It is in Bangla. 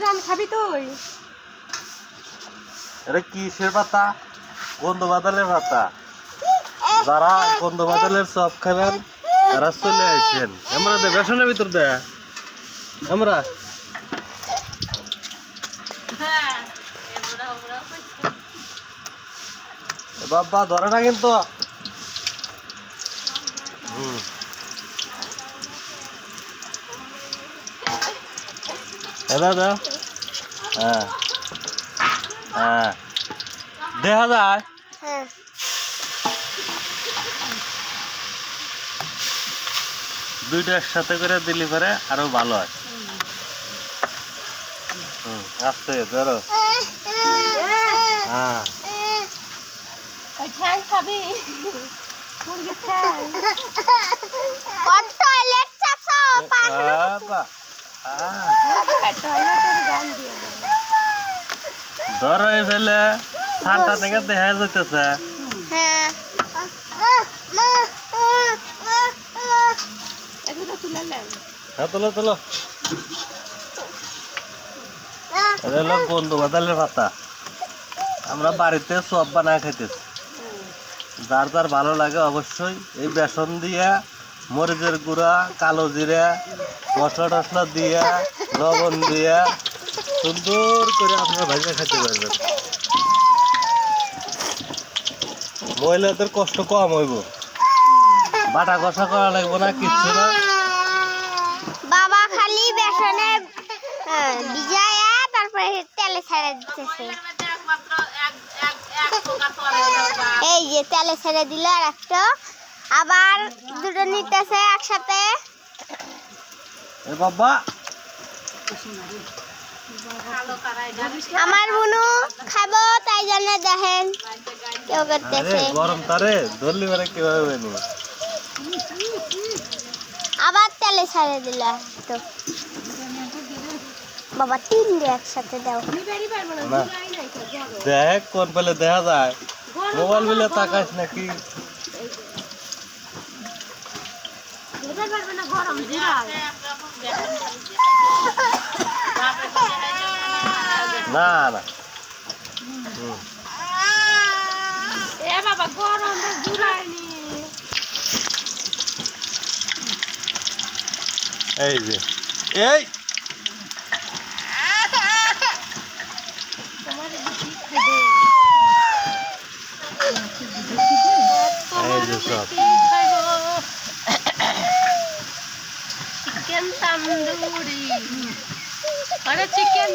জিরান খাবি তুই? এটা কিসের পাতা? গন্ধ বাদালের পাতা। যারা গন্ধ বাদালের চপ খাবেন তারা চলে আসেন। আমরা দে বেসনের ভিতর দে। আমরা বাবা ধরে না কিন্তু। হুম। এবার দাও হ্যাঁ। হ্যাঁ। দেখা যায়। হ্যাঁ। দুইটা একসাথে করে দিলে পরে আরও ভালো হয়। হুম আস্তে ধরো হ্যাঁ। টয়লেট পান বাবা আহ, টয়লেটের গান দিয়ে দে। ধরো এই ফেলে ঠান্ডা থেকে দেখা যাইতেছে। হ্যাঁ। তুলে হ্যাঁ তোলো তোলো। বন্ধু বাদালের পাতা। আমরা বাড়িতে সব বানায় খাইতেছি। যার যার ভালো লাগে অবশ্যই এই বেসন দিয়া মরিচের গুঁড়া কালো জিরা মশলা টসলা দিয়া লবণ দিয়া সুন্দর করে আপনারা ভাজা খেতে পারবেন। মহিলাদের কষ্ট কম হইব। বাটা কষা করা লাগবে না কিচ্ছু না। বাবা খালি বেসনে ভিজায়া তারপরে তেলে ছেড়ে দিতেছে। এই যে তেলে ছেড়ে দিল আর একটা। আবার দুটো নিতেছে একসাথে। বাবা। আমার বুনু খাব তাই জন্য দেখেন। কেউ করতেছে গরম তারে ধরলি মানে কীভাবে বেনু? আবার তেলে ছেড়ে দিল তো। বাবা তিন দিয়ে একসাথে দাও। দেখ কোন পেলে দেখা যায়। মোবাইল বিলে তাকাস নাকি? বুঝতে পারবে না গরম। না না। এ বাবা গরম জুড়াই নি এই যে এই। সব। চিকেন তান্দুরি। আরে চিকেন